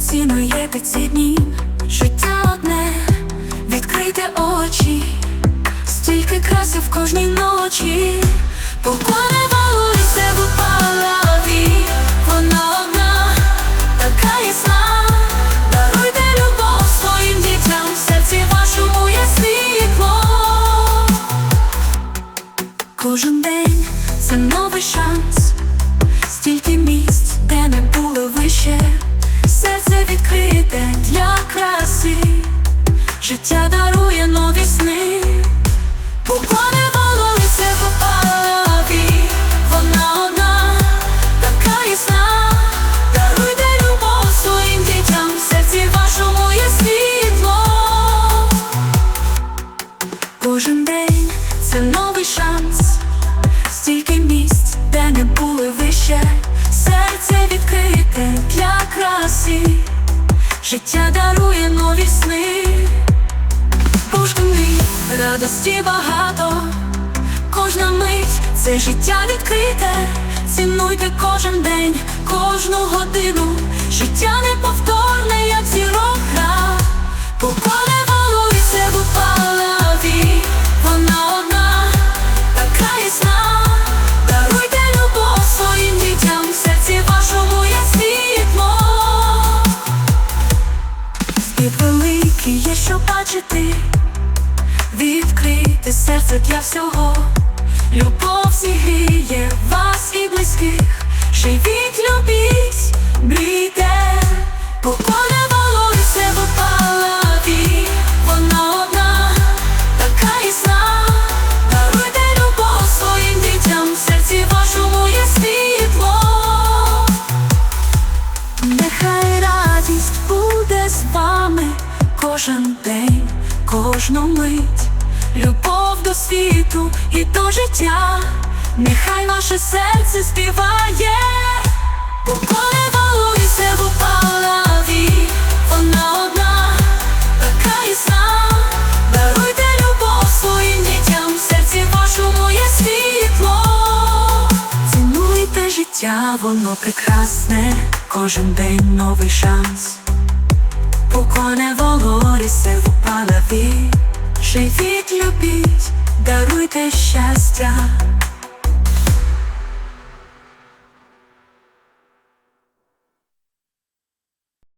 цінуєте ці дні, життя одне, відкрийте очі, стільки краси в кожній ночі, Поконе валуйся в палаві, вона одна, така ясна, даруйте любов своїм дітям, в серці вашому є світло. Кожен день це новий шанс, стільки місць, де не були ви ще серце відкрите для краси, життя дарує нові сни, Поконе волосся в палаві, вона одна, така ясна, даруйте любов своїм дітям, серці вашому є світло. Кожен день це новий шанс, стільки місць, де не були ви ще серце відкрите для краси, життя дарує нові сни, Пушками радості багато, кожна мить це життя відкрите, цінуйте кожен день, кожну годину, життя неповторне, Світ великий є, що бачити, відкрити серце для всього, любов зігріє вас і близьких, живіть, любіть, мрійте, поконе кожен день, кожну мить, любов до світу і до життя, нехай ваше серце співає, поконе волосся в палаві, вона одна, така ясна, даруйте любов своїм серці вашому є світло. Цінуйте життя, воно прекрасне, кожен день новий шанс. Поконе волорісе в палаві, живіть, любіть, даруйте щастя,